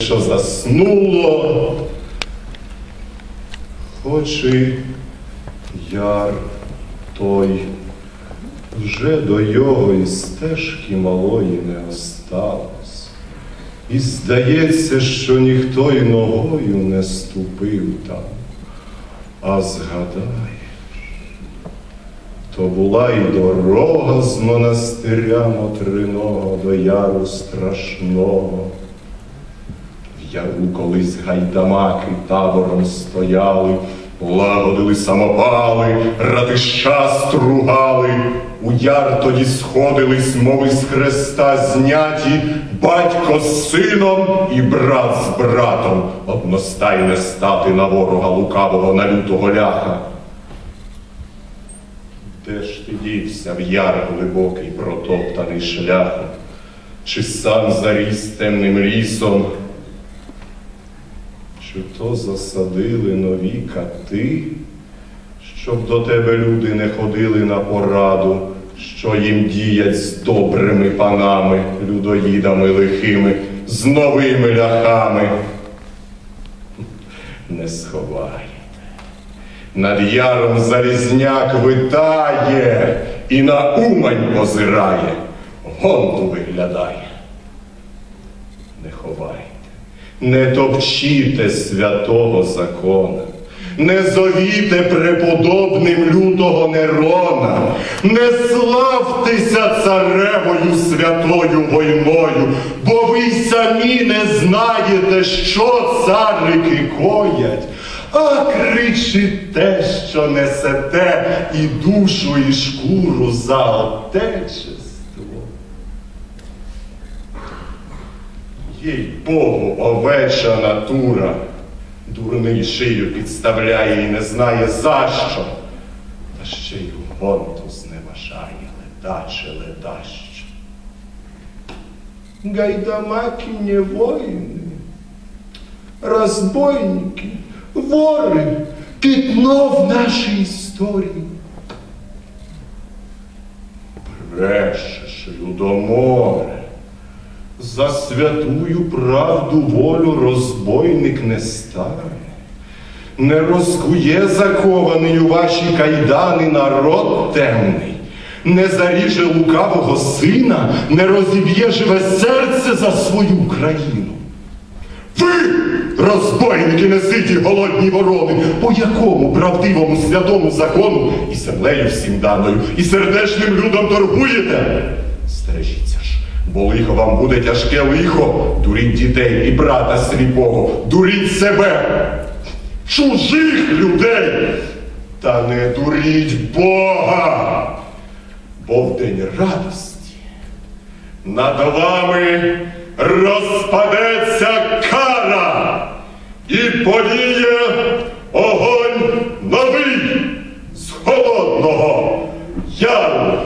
що заснуло, хоч і яр той вже до його і стежки малої не осталось. І здається, що ніхто й ногою не ступив там, а згадай, то була й дорога з монастиря Мотриного до яру страшного. Яру колись гайдамаки табором стояли, лагодили самопали, ратища стругали. У яр тоді сходились, мови з хреста зняті, батько з сином і брат з братом, одностайне стати на ворога лукавого на лютого ляха. Де ж ти дівся в яр глибокий протоптаний шляхом? Чи сам заріс темним лісом? Чи то засадили нові кати, щоб до тебе люди не ходили на пораду, що їм діять з добрими панами, людоїдами лихими, з новими ляхами? Не сховай. Над яром залізняк витає і на умань позирає, гонту виглядає. Не ховайте, не топчіте святого закона, не зовіте преподобним лютого Нерона, не славтеся царевою святою войною, бо ви й самі не знаєте, що царики коять. А кричите, що несете і душу, і шкуру за отечество. Їй Богу, овеча натура, дурний шию підставляє і не знає за що, та ще й гонту зневажає, ледаче, ледаще. Гайдамаки не воїни, разбойники, вори, пятно в нашій історії. Брешеш, людоморе, за святую правду волю розбойник не стане, не розкує закований у ваші кайдани народ темний, не заріже лукавого сина, не розіб'є живе серце за свою країну. Ви, розбойники, неситі голодні ворони, по якому правдивому святому закону і землею всім даною, і сердечним людом торгуєте? Стережіться Бо лихо вам буде тяжке лихо, дуріть дітей і брата сліпого, дуріть себе, чужих людей, та не дуріть Бога, бо в день радості над вами розпадеться кара і поліє огонь новий з холодного яру.